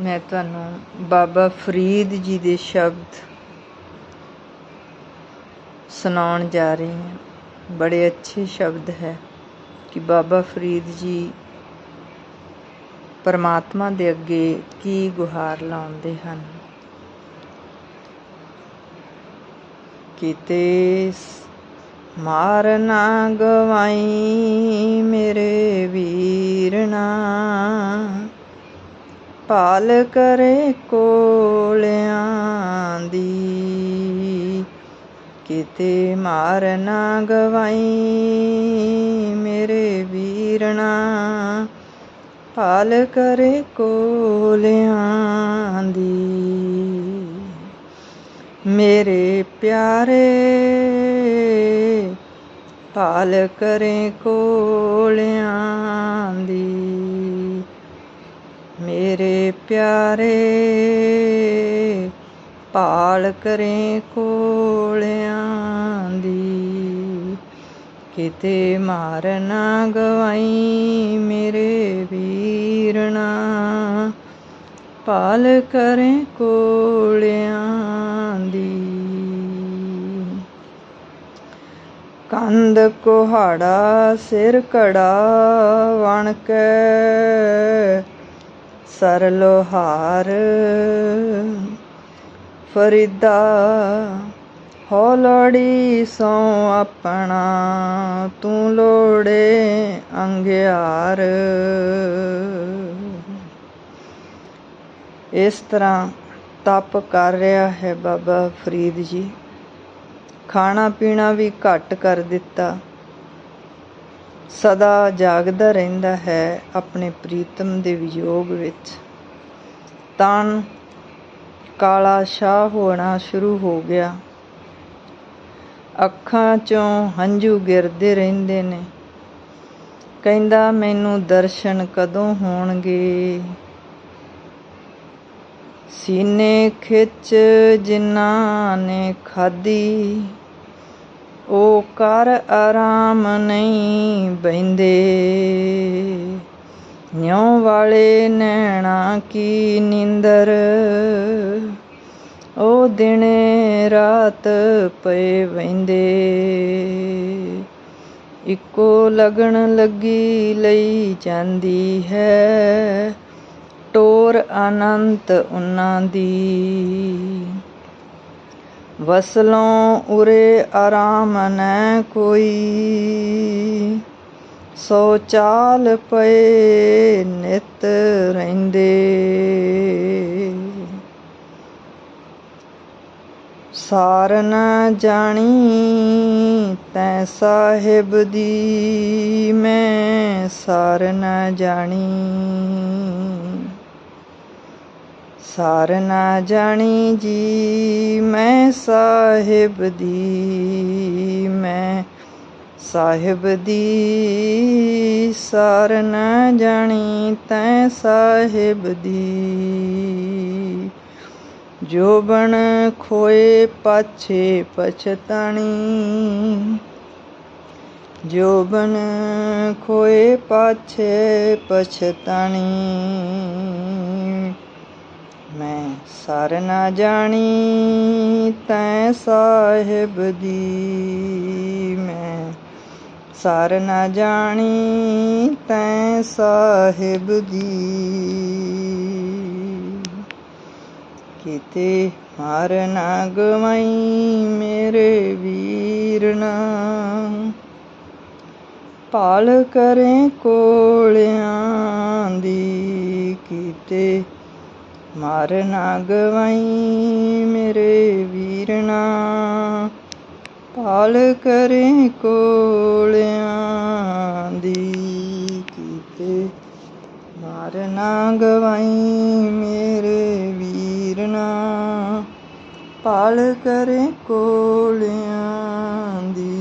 ਮੈਂ ਤੁਹਾਨੂੰ ਬਾਬਾ ਫਰੀਦ ਜੀ ਦੇ ਸ਼ਬਦ ਸੁਣਾਉਣ ਜਾ ਰਹੀ ਹਾਂ। ਬੜੇ ਅੱਛੇ ਸ਼ਬਦ ਹੈ ਕਿ ਬਾਬਾ ਫਰੀਦ ਜੀ ਪਰਮਾਤਮਾ ਦੇ ਅੱਗੇ ਕੀ ਗੁਹਾਰ ਲਾਉਂਦੇ ਹਨ। ਕਿਤੇ ਮਾਰ ਨਾ ਗਵਾਈ ਮੇਰੇ ਭਾਲ ਕਰੇ ਕੋਲਿਆਂ ਦੀ। ਕਿਤੇ ਮਾਰ ਨਾ ਗਵਾਈ ਮੇਰੇ ਵੀਰਨਾ ਭਾਲ ਕਰੇ ਕੋਲਿਆਂ ਦੀ। ਮੇਰੇ ਪਿਆਰੇ, ਭਾਲ ਕਰੇ ਕੋਲਿਆਂ ਦੀ। ਮੇਰੇ ਪਿਆਰੇ, ਭਾਲ ਕਰੇ ਕੋਲਿਆਂ ਦੀ। ਕਿਤੇ ਮਾਰਨਾ ਗਵਾਈ ਮੇਰੇ ਵੀਰਨਾ ਪਾਲ ਕਰੇ ਕੋਲਿਆਂ ਦੀ। ਕੰਦ ਕੋਹਾੜਾ ਸਿਰ ਕੜਾ ਵਣ ਕੇ ਸਰ ਲੋਹਾਰ ਫਰੀਦਾ ਹੋ ਸੋ ਆਪਣਾ, ਤੂੰ ਲੋੜੇ ਅੰਗਿਆਰ। ਇਸ ਤਰ੍ਹਾਂ ਤਪ ਕਰ ਰਿਹਾ ਹੈ ਬਾਬਾ ਫਰੀਦ ਜੀ। ਖਾਣਾ ਪੀਣਾ ਵੀ ਘੱਟ ਕਰ ਦਿੱਤਾ। ਸਦਾ ਜਾਗਦਾ ਰਹਿੰਦਾ ਹੈ ਆਪਣੇ ਪ੍ਰੀਤਮ ਦੇ ਵਿਯੋਗ ਵਿੱਚ। ਤਨ ਕਾਲਾ ਸ਼ਾਹ ਹੋਣਾ ਸ਼ੁਰੂ ਹੋ ਗਿਆ। ਅੱਖਾਂ ਚੋਂ ਹੰਝੂ ਗਿਰਦੇ ਰਹਿੰਦੇ ਨੇ। ਕਹਿੰਦਾ, ਮੈਨੂੰ ਦਰਸ਼ਨ ਕਦੋਂ ਹੋਣਗੇ? ਸੀਨੇ ਖਿੱਚ ਜਿਨ੍ਹਾਂ ਨੇ ਖਾਦੀ ਉਹ ਕਰ ਆਰਾਮ ਨਹੀਂ ਬੈੰਦੇ ਨਿਉ ਵਾਲੇ ਨੈਣਾ ਕੀ ਨਿੰਦਰ। ਉਹ ਦਿਨੇ ਰਾਤ ਪਏ ਵੈੰਦੇ ਇੱਕੋ ਲਗਣ ਲੱਗੀ ਲਈ ਜਾਂਦੀ ਹੈ। ਟੋਰ ਅਨੰਤ ਉਹਨਾਂ ਦੀ। ਵਸਲੋਂ ਉਰੇ ਆਰਾਮ ਨੈ ਕੋਈ। ਸੋ ਚਾਲ ਪਏ ਨਿਤ ਰਹਿੰਦੇ। ਸਾਰ ਨਾ ਜਾਣੀ ਤੈ ਸਾਹਿਬ ਦੀ, ਮੈਂ ਸਾਰ ਨਾ ਜਾਣੀ। ਸਾਰ ਨਾ ਜਾਣੀ ਜੀ, ਮੈਂ ਸਾਹਿਬ ਦੀ, ਮੈਂ ਸਾਹਿਬ ਦੀ। ਸਾਰ ਨਾ ਜਾਣੀ ਤੈ ਸਾਹਿਬ ਦੀ। ਜੋ ਬਣ ਖੋਏ ਪਾਛੇ ਪਛਤਾਣੀ, ਜੋ ਬਣ ਖੋਏ ਪਾਛੇ ਪਛਤਾਣੀ। ਮੈਂ ਸਰ ਨਾ ਜਾਣੀ, ਤੈ ਸਾਹਿਬ ਦੀ। ਮੈਂ ਸਰ ਨਾ ਜਾਣੀ, ਤੈ ਸਾਹਿਬ ਦੀ। ਕਿਤੇ ਮਾਰ ਨਾ ਗਵਾਈ ਮੇਰੇ ਵੀਰਨ ਪਾਲ ਕਰੇ ਕੋਲਿਆਂ ਦੀ। ਕੀਤੇ ਮਾਰ ਨਾ ਗਵਾਈ ਮੇਰੇ ਵੀਰਨਾ ਪਾਲ ਕਰੇ ਕੋਲਿਆਂ ਦੀ ਕੀਤੇ। ਮਾਰ ਨਾ ਗਵਾਈ ਮੇਰੇ ਵੀਰਨਾ ਪਾਲ ਕਰੇ ਕੋਲਿਆਂ ਦੀ